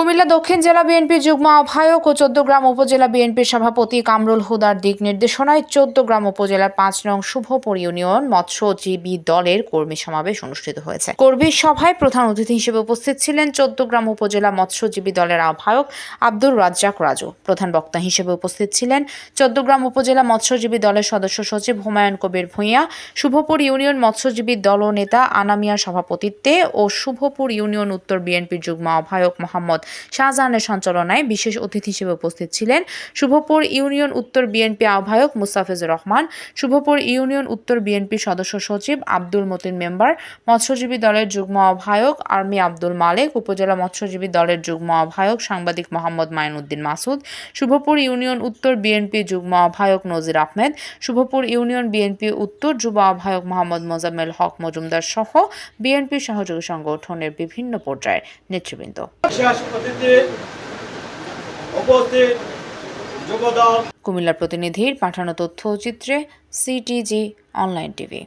কুমিল্লা দক্ষিণ জেলা বিএনপি যুগ্ম আহ্বায়ক ও চোদ্দগ্রাম উপজেলা বিএনপির সভাপতি কামরুল হুদার দিক নির্দেশনায় চোদ্দগ্রাম উপজেলার পাঁচ নং শুভপুর ইউনিয়ন মৎস্যজীবী দলের কর্মী সমাবেশ অনুষ্ঠিত হয়েছে। কর্মী সভায় প্রধান অতিথি হিসেবে উপস্থিত ছিলেন চোদ্দগ্রাম উপজেলা মৎস্যজীবী দলের আহ্বায়ক আব্দুর রাজ্জাক রাজু। প্রধান বক্তা হিসেবে উপস্থিত ছিলেন চোদ্দগ্রাম উপজেলা মৎস্যজীবী দলের সদস্য সচিব হুমায়ুন কবির ভূঁইয়া শুভপুর ইউনিয়ন মৎস্যজীবী দল নেতা আনামিয়ার সভাপতিত্বে ও শুভপুর ইউনিয়ন উত্তর বিএনপির যুগ্ম আহ্বায়ক মোহাম্মদ শাহজাহানের সঞ্চালনায় বিশেষ অতিথি হিসেবে উপস্থিত ছিলেন শুভপুর ইউনিয়ন উত্তর বিএনপি আহ্বায়ক মুস্তাফিজুর রহমান, শুভপুর ইউনিয়ন উত্তর বিএনপি সদস্য সচিব আব্দুল মতিন মেম্বার, মৎস্যজীবী দলের যুগ্ম আহ্বায়ক আর্মি আব্দুল মালেক, উপজেলা মৎস্যজীবী দলের যুগ্ম আহ্বায়ক সাংবাদিক মোহাম্মদ মাইনুদ্দিন মাসুদ, শুভপুর ইউনিয়ন উত্তর বিএনপি যুগ্ম আহ্বায়ক নজির আহমেদ, শুভপুর ইউনিয়ন বিএনপি উত্তর যুব আহ্বায়ক মোহাম্মদ মোজাম্মেল হক মজুমদার সহ বিএনপি সহযোগী সংগঠনের বিভিন্ন পর্যায়ের নেতৃবৃন্দ। কুমিল্লার প্রতিনিধির পাঠানো তথ্য চিত্রে সিটিজি অনলাইন টিভি।